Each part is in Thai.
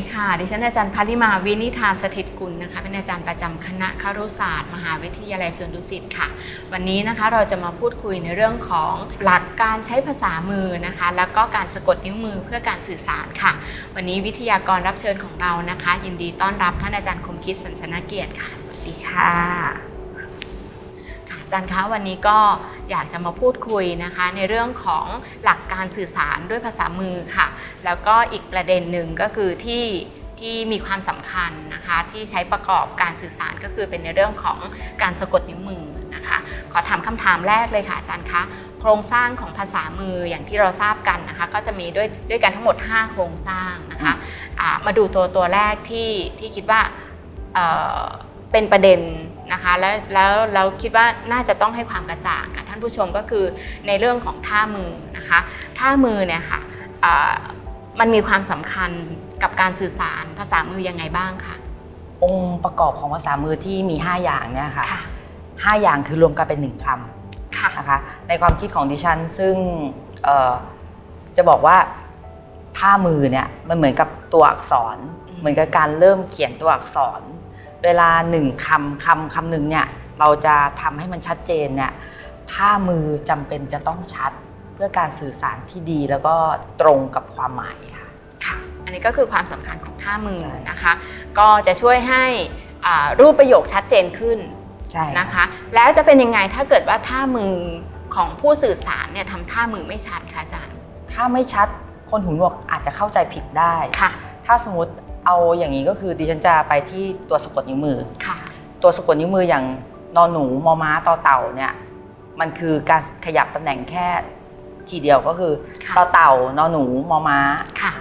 ดีค่ะ ดิฉันอาจารย์พัทิมาวินิธาสถิตกุลนะคะ เป็นอาจารย์ประจำคณะครุศาสตร์ มหาวิทยาลัยสวนดุสิตค่ะ วันนี้นะคะเราจะมาพูดคุยในเรื่องของหลักการใช้ภาษามือนะคะ แล้วก็การสะกดนิ้วมือเพื่อการสื่อสารค่ะ วันนี้วิทยากรรับเชิญของเรานะคะ ยินดีต้อนรับท่านอาจารย์คมคิดสันสนเกียรติค่ะ สวัสดีค่ะ จารย์คะวันนี้ก็อยากจะมาพูดคุยนะคะ ในเรื่องของหลักการสื่อสารด้วยภาษามือค่ะ แล้วก็อีกประเด็นหนึ่งก็คือที่ที่มีความสำคัญนะคะที่ใช้ประกอบการสื่อสารก็คือเป็นในเรื่องของการสะกดนิ้วมือนะคะ ขอถามคำถามแรกเลยค่ะอาจารย์คะโครงสร้างของภาษามืออย่างที่เราทราบกันนะคะ ก็จะมีด้วยด้วยกันทั้งหมด 5 โครงสร้างนะคะอ่ามาดูตัวตัวแรกที่ที่คิดว่าเป็นประเด็น นะคะแล้วแล้วเราคิดว่าน่าจะต้องให้ความกระจ่างกับท่านผู้ชมก็คือในเรื่องของท่ามือนะคะท่ามือเนี่ยค่ะเอ่อมันมีความสำคัญกับการสื่อสารภาษามือยังไงบ้างคะองค์ประกอบของภาษามือที่มี 5 อย่างเนี่ยค่ะค่ะห้าอย่างคือรวมกันเป็นหนึ่งคค่ะำนะคะในความคิดของดิฉันซึ่งเอ่อจะบอกว่าท่ามือเนี่ยมันเหมือนกับตัวอักษรอืมเหมือนกับการเริ่มเขียนตัวอักษร เวลาหนึ่งคำคำคำหนึ่งเนี่ยเราจะทำให้มันชัดเจนเนี่ยท่ามือจำเป็นจะต้องชัดเพื่อการสื่อสารที่ดีแล้วก็ตรงกับความหมายค่ะค่ะ อันนี้ก็คือความสำคัญของท่ามือใช่นะคะ ก็จะช่วยให้อ่ารูปประโยคชัดเจนขึ้นใช่นะคะ แล้วจะเป็นยังไงถ้าเกิดว่าท่ามือของผู้สื่อสารเนี่ยทำท่ามือไม่ชัดคะอาจารย์ ถ้าไม่ชัดคนหูหนวกอาจจะเข้าใจผิดได้ค่ะ ถ้าสมมติ เอาอย่างนี้ก็คือดิฉันจะไปที่ตัวสะกดนิ้วมือ ค่ะ ตัวสะกดนิ้วมืออย่างนอนหนูมอม้าต่อเต่าเนี่ยมันคือการขยับตำแหน่งแค่ทีเดียวก็คือค่ะ ต่อเต่านอนหนูมอม้า ค่ะ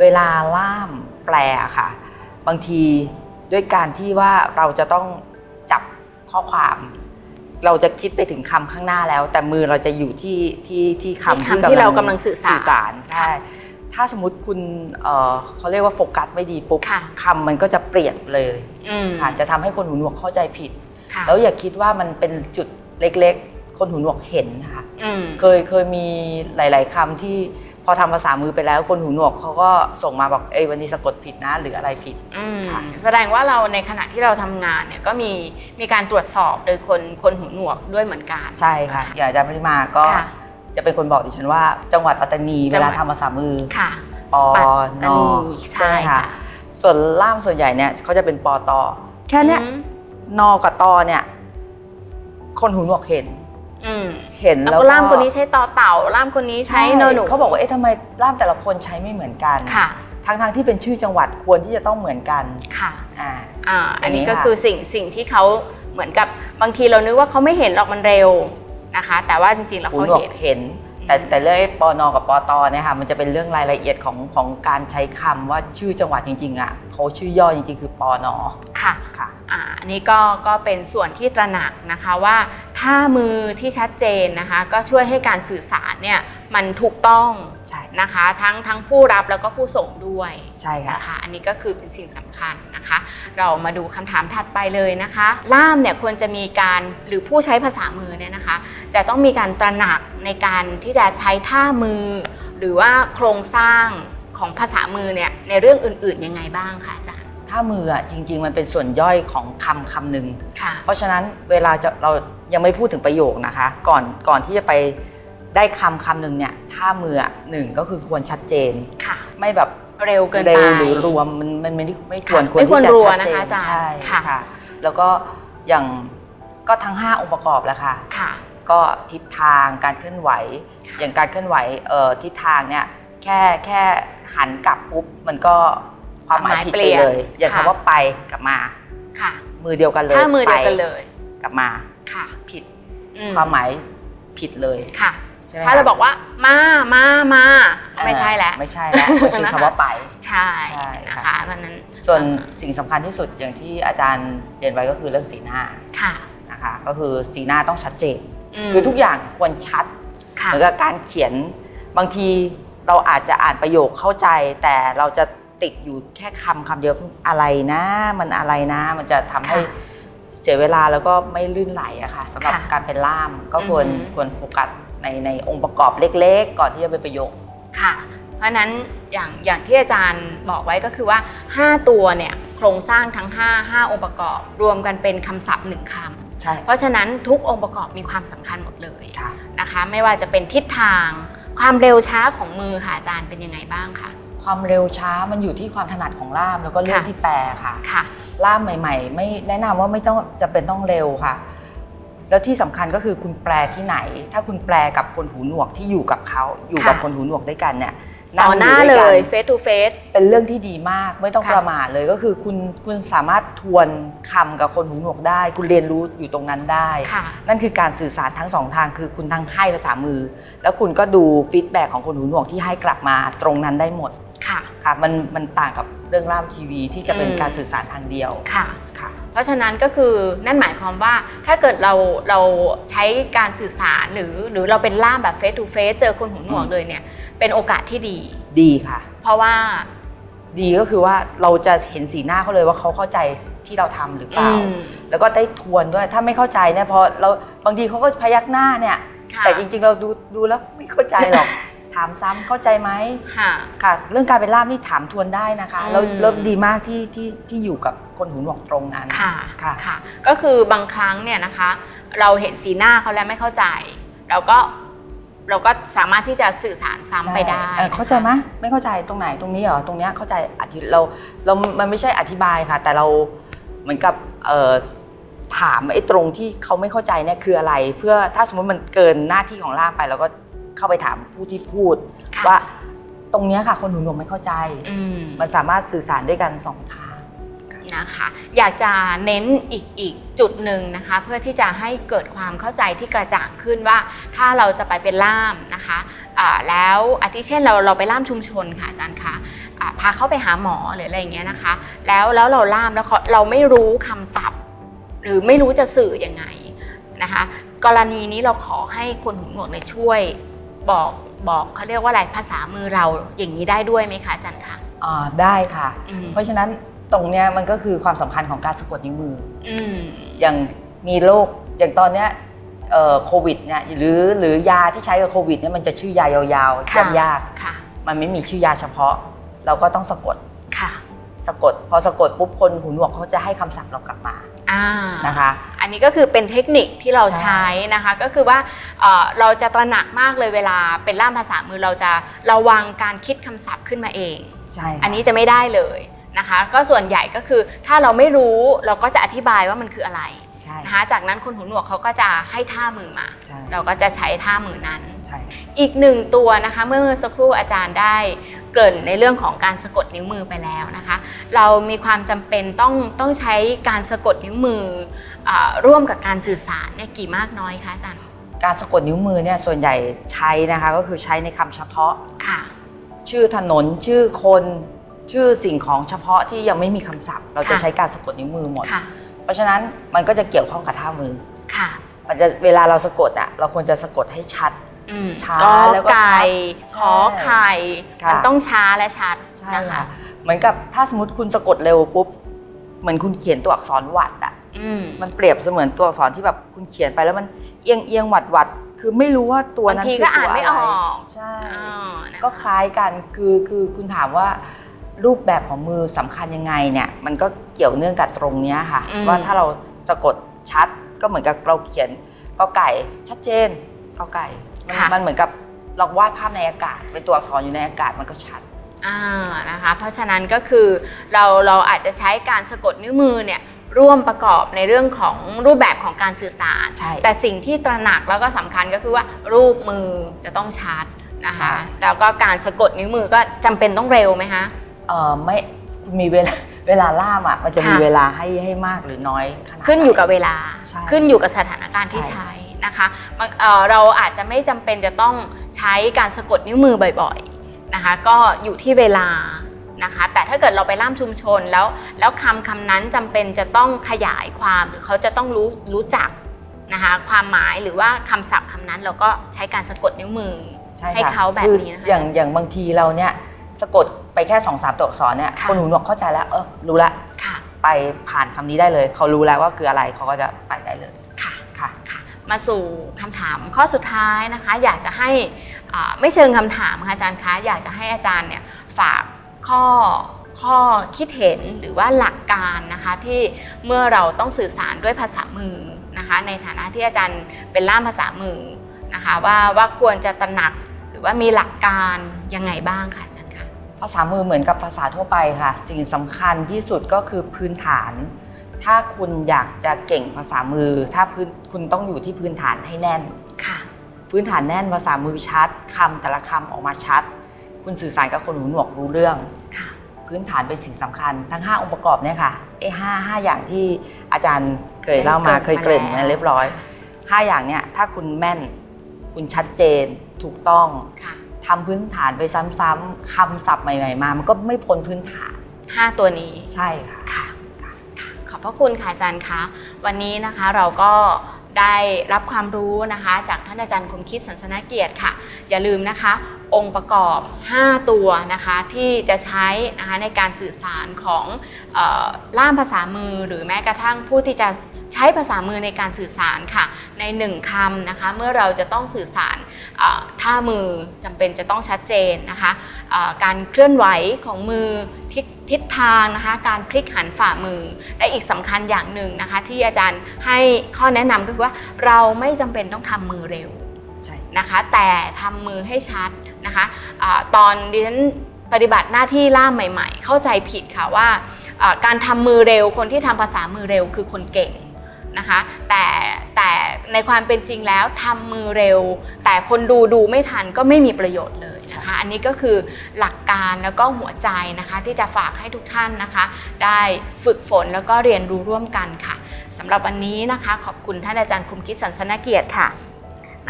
เวลาล่ามแปลค่ะ บางทีด้วยการที่ว่าเราจะต้องจับข้อความ เราจะคิดไปถึงคำข้างหน้าแล้ว แต่มือเราจะอยู่ที่ที่ที่คำที่คำที่เรากำลังสื่อสารสื่อสารใช่ค่ะ ถ้าสมมติคุณเอ่อเขาเรียกว่าโฟกัสไม่ดีปุ๊บค่ะ คำมันก็จะเปลี่ยนเลยอืมค่ะจะทำให้คนหูหนวกเข้าใจผิด ค่ะแล้วอย่าคิดว่ามันเป็นจุดเล็กๆ คนหูหนวกเห็นค่ะอืมเคยเคยมีหลาย ๆคำที่พอทำภาษามือไปแล้ว คนหูหนวกเขาก็ส่งมาบอกเอ้ยวันนี้สะกดผิดนะหรืออะไรผิด อืมค่ะ แสดงว่าเราในขณะที่เราทำงานเนี่ยก็มีมีการตรวจสอบโดยคนคนหูหนวกด้วยเหมือนกัน ใช่ค่ะ อย่างอาจารย์ปริมาก็ค่ะ จะเป็นคนบอกดิฉันว่า จังหวัดปัตตานีจัเวงหวัลาดทำภาษามือค่ะ ปอปัตนตาอนีใช่ค่ะส่วนล่ามส่วนใหญ่เนี่ยเขาจะเป็นปอตอแค่เนี้ยอืมนอกับตอเนี่ย คนหูหนวกเห็นอืมเห็นแล้แล้ววก็ก็ล่ามคนนี้ใช้ต่อเต่าล่ามคนนี้ใช้นอนหนูเขาบอกว่าเอ๊ะทำไมล่ามแต่ละคนใช้ไม่เหมือนกันค่ะทั้งทางๆที่เป็นชื่อจังหวัดควรที่จะต้องเหมือนกันค่ะอ่าอ่าอันนี้อย่างนี้ก็ค่ะคือสิ่งสิ่งที่เขาเหมือนกับบางทีเรานึกว่าเขาไม่เห็นหรอกมันเร็ว นะคะ แต่ว่าจริงๆแล้วหูเขาหนวกเห็นเห็น แต่แต่เรื่องไอ้ปอนอกับปอตอเนี่ยค่ะมันจะเป็นเรื่องรายละเอียดของของการใช้คำว่าชื่อจังหวัดจริงๆอะเขาชื่อย่อจริงๆ คือปอนอค่ะค่ะอ่าอันนี้ก็ก็เป็นส่วนที่ตระหนักนะคะว่าท่ามือที่ชัดเจนนะคะ ก็ช่วยให้การสื่อสารเนี่ย มันถูกต้องใช่นะคะ ทั้งทั้งผู้รับแล้วก็ผู้ส่งด้วยใช่ค่ะนะคะอันนี้ก็คือเป็นสิ่งสำคัญนะคะ เรามาดูคำถามถัดไปเลยนะคะ ล่ามเนี่ยควรจะมีการหรือผู้ใช้ภาษามือเนี่ยนะคะ จะต้องมีการตระหนักในการที่จะใช้ท่ามือ หรือว่าโครงสร้างของภาษามือเนี่ยในเรื่องอื่นๆยังไงบ้างคะอาจารย์ถ้ามืออะจริง ๆ มันเป็นส่วนย่อยของคำคำหนึ่งค่ะเพราะฉะนั้นเวลาจะเรายังไม่พูดถึงประโยคนะคะ ก่อนก่อนที่จะไป ได้คำคำหนึ่งเนี่ยถ้ามืออะหนึ่งก็คือควรชัดเจนค่ะ ไม่แบบเร็วเกินเร็ไปวหรือรวมมันมันไม่ได้ไม่ควรค่ะไม่ควรที่จะรัวชัดนะเจคะอาจารย์ใช่ค่ะค่ะ แล้วก็อย่างก็ทั้ง 5 องค์ประกอบแหล้วค่ะค่ะ ก็ทิศทางการเคลื่อนไหวค่ะอย่างการเคลื่อนไหวเอ่อทิศทางเนี่ยแค่แค่หันกลับปุ๊บมันก็ความหมายผิดไปเลย อย่างค่ะคำว่าไปกลับมาค่ะ มือเดียวกันเลยถ้ามือเดียวกันไปเลย กลับมาค่ะ ผิดอืความหมายผิดเลยค่ะ ใช่ไหมถ้าเราคะบอกว่ามามามาไม่ใช่แล้ว ไม่ใช่แล้วมันคือนะคะ คำว่าไป ใช่ใช่นะค่ะคะเพราะฉะนั้นส่วนสิ่งสำคัญที่สุดอย่างที่อาจารย์เรียนไว้ก็คือเรื่องสีหน้าค่ะนะคะ ก็คือสีหน้าต้องชัดเจน มคือทุกอย่างควรชัด ค่ะเหมือนกับการเขียนบางทีเราอาจจะอ่านประโยคเข้าใจ แต่เราจะติดอยู่แค่คำคำเดียวอะไรนะ มันอะไรนะ มันจะทำให้ค่ะ เสียเวลาแล้วก็ไม่ลื่นไหลอะค่ะสำหรับค่ะการเป็นล่ามก็ควรอือหือ ควรโฟกัส ในในองค์ประกอบเล็กๆ ก่อนที่จะเป็นประโยคค่ะ เพราะฉะนั้นอย่างอย่างที่อาจารย์บอกไว้ก็คือว่า 5 ตัวเนี่ยโครงสร้างทั้ง 5 5 องค์ประกอบ รวมกันเป็นคำศัพท์หนึ่งคใช่ำเพราะฉะนั้นทุกองค์ประกอบมีความสำคัญหมดเลยค่ะนะคะไม่ว่าจะเป็นทิศทางความเร็วช้าของมือค่ะอาจารย์เป็นยังไงบ้างคะความเร็วช้ามันอยู่ที่ความถนัดของล่ามแล้วก็เรื่องค่ะที่แปลค่ะค่ะล่ามใหม่ ๆ ไม่แนะนำว่าไม่ต้องจะเป็นต้องเร็วค่ะ แล้วที่สำคัญก็คือคุณแปลที่ไหน ถ้าคุณแปลกับคนหูหนวกที่อยู่กับเขาอยู่กับค่ะคนหูหนวกด้วยกันเนี่ยต่อหน้าด้วเลกัย face to face เป็นเรื่องที่ดีมากไม่ต้องค่ะประมาทเลยก็คือคุณคุณสามารถทวนคำกับคนหูหนวกได้ คุณเรียนรู้อยู่ตรงนั้นได้ค่ะนั่นคือการสื่อสารทั้งสองทางคือคุณทั้งให้ภาษามือ แล้วคุณก็ดูฟีดแบ็ของคนหูหนวกที่ให้กลับมาตรงนั้นได้หมดค่ะค่ะมันมันต่างกับเรื่องล่ามทีวีที่จะเป็นอืมการสื่อสารทางเดียวค่ะค่ะ เพราะฉะนั้นก็คือนั่นหมายความว่าถ้าเกิดเราเราใช้การสื่อสารหรือหรือเราเป็นล่ามแบบ face to face เจอคนหูหนวกเลยเนี่ยเป็นโอกาสที่ดี ดีค่ะ เพราะว่าดีก็คือว่าเราจะเห็นสีหน้าเขาเลยว่าเขาเข้าใจที่เราทำหรือเปล่าอืมแล้วก็ได้ทวนด้วยถ้าไม่เข้าใจเนี่ยพอเราบางทีเขาก็พยักหน้าเนี่ยค่ะแต่จริงๆเราดูดูแล้วไม่เข้าใจหรอก ถามซ้ำเข้าใจไหมค่ะ ค่ะ เรื่องการเป็นล่ามนี่ถามทวนได้นะคะอืมแล้วแล้วดีมากที่ที่ที่อยู่กับคนหูหนวกตรงนั้น ค่ะค่ะ ค่ะ ก็คือบางครั้งเนี่ยนะคะ เราเห็นสีหน้าเขาแล้วไม่เข้าใจ เราก็เราก็สามารถที่จะสื่อสารซ้ำไปได้เออเข้าใจไหมไม่เข้าใจตรงไหนตรงนี้เหรอตรงเนี้ยเข้าใจอธิเราเรามันไม่ใช่อธิบายค่ะ แต่เราเหมือนกับเอ่อถามไอ้ตรงที่เขาไม่เข้าใจเนี่ยคืออะไร เพื่อถ้าสมมติมันเกินหน้าที่ของล่ามไปเราก็ เข้าไปถามผู้ที่พูด ค่ะว่าตรงเนี้ยค่ะ คนหูหนวกไม่เข้าใจ อืม มันสามารถสื่อสารด้วยกันสองทาง นะคะอยากจะเน้นอีกอีกจุดหนึ่งนะคะเพื่อที่จะให้เกิดความเข้าใจที่กระจ่างขึ้นว่าถ้าเราจะไปเป็นล่ามนะคะอ่าแล้วอาทิเช่นเราเราไปล่ามชุมชนค่ะอาจารย์คะอ่าพาเขาไปหาหมอหรืออะไรอย่างเงี้ยนะคะ แล้วแล้วเราล่ามแล้วเขาเราไม่รู้คำศัพท์ หรือไม่รู้จะสื่อยังไงนะคะ กรณีนี้เราขอให้คนหูหนวกเนี่ยช่วย บอกบอกเขาเรียกว่าอะไรภาษามือเราอย่างนี้ได้ด้วยไหมคะอาจารย์คะอ่าได้ค่ะ อืมเพราะฉะนั้นตรงเนี้ยมันก็คือความสำคัญของการสะกดนิ้วมือ อืมอย่างมีโรคอย่างตอนเนี้ยเอ่อโควิดเนี่ยหรือหรือยาที่ใช้กับโควิดเนี่ยมันจะชื่อยายาวๆค่ะยากค่ะๆมันไม่มีชื่อยาเฉพาะ เราก็ต้องสะกดค่ะ สะกด พอสะกดปุ๊บคนหูหนวกเขาจะให้คำศัพท์เรากลับมาอ่านะคะ อันนี้ก็คือเป็นเทคนิคที่เราใช่ใช้นะคะ ก็คือว่าเอ่อเราจะตระหนักมากเลยเวลาเป็นล่ามภาษามือเราจะระวังการคิดคำศัพท์ขึ้นมาเองใช่ค่ะอันนี้จะไม่ได้เลยนะคะ ก็ส่วนใหญ่ก็คือถ้าเราไม่รู้เราก็จะอธิบายว่ามันคืออะไรใช่นะคะจากนั้นคนหูหนวกเขาก็จะให้ท่ามือมาใช่เราก็จะใช้ท่ามือนั้นใช่อีกหนึ่งตัวนะคะเมื่อสักครู่อาจารย์ได้เกริ่นในเรื่องของการสะกดนิ้วมือไปแล้วนะคะ เรามีความจำเป็นต้องต้องใช้การสะกดนิ้วมืออา ร่วมกับการสื่อสารเนี่ยกี่มากน้อยคะอาจารย์การสะกดนิ้วมือเนี่ยส่วนใหญ่ใช้นะคะก็คือใช้ในคำเฉพาะ ค่ะ ชื่อถนนชื่อคนชื่อสิ่งของเฉพาะที่ยังไม่มีคำศัพท์ เราจะค่ะ ใช้การสะกดนิ้วมือหมด ค่ะเพราะฉะนั้นมันก็จะเกี่ยวข้องกับท่ามือ ค่ะมันจะเวลาเราสะกดอะเราควรจะสะกดให้ชัด อืมช้าก็แล้วก็ไก่ชัดขอไข่ค่ะมันต้องช้าและชัดใช่นะคะค่ะเหมือนกับถ้าสมมติคุณสะกดเร็วปุ๊บเหมือนคุณเขียนตัวอักษรหวัดอะอื มมันเปรียบเสมือนตัวอักษรที่แบบคุณเขียนไปแล้วมันเอียงเอียงหวัดหวัดคือไม่รู้ว่าตัวบางนั้นทีคือก็อ่านตัวไม่อะอไรอกใช่อ๋อนะคะก็คล้ายกันคือคือคุณถามว่ารูปแบบของมือสำคัญยังไงเนี่ย มันก็เกี่ยวเนื่องกับตรงเนี้ยค่ะอืมว่าถ้าเราสะกดชัดก็เหมือนกับเราเขียนกอไก่ชัดเจนกอไก่มันมันเหมือนกับเราวาดภาพในอากาศ เป็นตัวอักษรอยู่ในอากาศมันก็ชัดอ่านะคะเพราะฉะนั้นก็คือเราเราอาจจะใช้การสะกดนิ้วมือเนี่ย ร่วมประกอบในเรื่องของรูปแบบของการสื่อสารใช่แต่สิ่งที่ตระหนักแล้วก็สำคัญก็คือว่ารูปมือจะต้องชัดนะใช่คะ แล้วก็การสะกดนิ้วมือก็จำเป็นต้องเร็วไหมคะเออไม่คุณมีเวลาเวลาล่ามอะมันจะมีค่ะเวลาให้ให้มากหรือน้อยขนาดขึ้นอยู่กับไหเวลาใช่ขึ้นอยู่กับสถานการณ์ที่ใช่ใช้นะคะบางเอ่อเราอาจจะไม่จำเป็นจะต้องใช้การสะกดนิ้วมือบ่อย ๆนะคะ ก็อยู่ที่เวลา นะคะ แต่ถ้าเกิดเราไปล่ามชุมชนแล้วแล้วคำคำนั้นจำเป็นจะต้องขยายความหรือเขาจะต้องรู้รู้จักนะคะความหมายหรือว่าคำศัพท์คำนั้นเราก็ใช้การสะกดนิ้วมือใช่ให้ค่ะเขาแบบคือนี้นะคะอย่างอย่างบางทีเราเนี่ยสะกดไปแค่สองสามตัวอักษรเนี่ยค่ะคนหูหนวกเข้าใจแล้วเออรู้ละค่ะไปผ่านคำนี้ได้เลย เขารู้แล้วว่าคืออะไรเขาก็จะไปได้เลยค่ะค่ะค่ะมาสู่คำถามข้อสุดท้ายนะคะ อยากจะให้อ่าไม่เชิงคำถามค่ะอาจารย์คะอยากจะให้อาจารย์เนี่ยฝาก ข้อข้อคิดเห็นหรือว่าหลักการนะคะที่เมื่อเราต้องสื่อสารด้วยภาษามือนะคะในฐานะที่อาจารย์เป็นล่ามภาษามือนะคะว่าว่าควรจะตระหนักหรือว่ามีหลักการยังไงบ้างค่ะอาจารย์คะภาษามือเหมือนกับภาษาทั่วไปค่ะ สิ่งสำคัญที่สุดก็คือพื้นฐาน ถ้าคุณอยากจะเก่งภาษามือ ถ้าพื้นคุณต้องอยู่ที่พื้นฐานให้แน่นค่ะ พื้นฐานแน่นภาษามือชัดคำแต่ละคำออกมาชัด คุณสื่อสารกับคนหูหนวกรู้เรื่อง ค่ะ พื้นฐานเป็นสิ่งสำคัญทั้ง 5 องค์ประกอบเนี่ยค่ะไอ้ห้าห้าอย่างที่อาจารย์เคยเล่ามาเคยเกริ่นมาเรียบร้อย 5 อย่างเนี่ยถ้าคุณแม่น คุณชัดเจนถูกต้องค่ะทำพื้นฐานไปซ้ำๆคำศัพท์ใหม่ ๆ มา มันก็ไม่พ้นพื้นฐานห้าตัวนี้ ใช่ค่ะ ค่ะ ค่ะ ขอบพระคุณค่ะอาจารย์คะ วันนี้นะคะเราก็ ได้รับความรู้นะคะ จากท่านอาจารย์คมคิดสันสนเกียรติค่ะ อย่าลืมนะคะ องค์ประกอบ 5 ตัวนะคะ ที่จะใช้นะคะในการสื่อสารของออล่ามภาษามือ หรือแม้กระทั่งผู้ที่จะใช้ภาษามือในการสื่อสารค่ะ ในหนึ่งคำนะคะ เมื่อเราจะต้องสื่อสารท่ามือจำเป็นจะต้องชัดเจนนะคะ การเคลื่อนไหวของมือทิศทิศทางนะคะการพลิกหันฝ่ามือ และอีกสำคัญอย่างหนึ่งนะคะ ที่อาจารย์ให้ข้อแนะนำก็คือว่าเราไม่จำเป็นต้องทำมือเร็วใช่นะคะ แต่ทำมือให้ชัดนะคะอาตอนดิฉันปฏิบัติหน้าที่ล่ามใหม่ ๆ เข้าใจผิดค่ะว่าอ่าการทำมือเร็วคนที่ทำภาษามือเร็วคือคนเก่งนะคะแต่แต่ในความเป็นจริงแล้วทำมือเร็ว แต่คนดูดูไม่ทันก็ไม่มีประโยชน์เลยนะคะ อันนี้ก็คือหลักการแล้วก็หัวใจนะคะ ที่จะฝากให้ทุกท่านนะคะ ได้ฝึกฝนแล้วก็เรียนรู้ร่วมกันค่ะสำหรับวันนี้นะคะ ขอบคุณท่านอาจารย์คุมคิดสันสนเกียรติค่ะ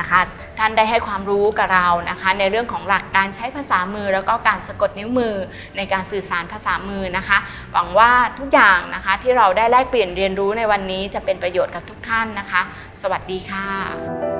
นะคะท่านได้ให้ความรู้กับเรานะคะ ในเรื่องของหลักการใช้ภาษามือ แล้วก็การสะกดนิ้วมือในการสื่อสารภาษามือนะคะ หวังว่าทุกอย่างนะคะที่เราได้แลกเปลี่ยนเรียนรู้ในวันนี้จะเป็นประโยชน์กับทุกท่านนะคะ สวัสดีค่ะ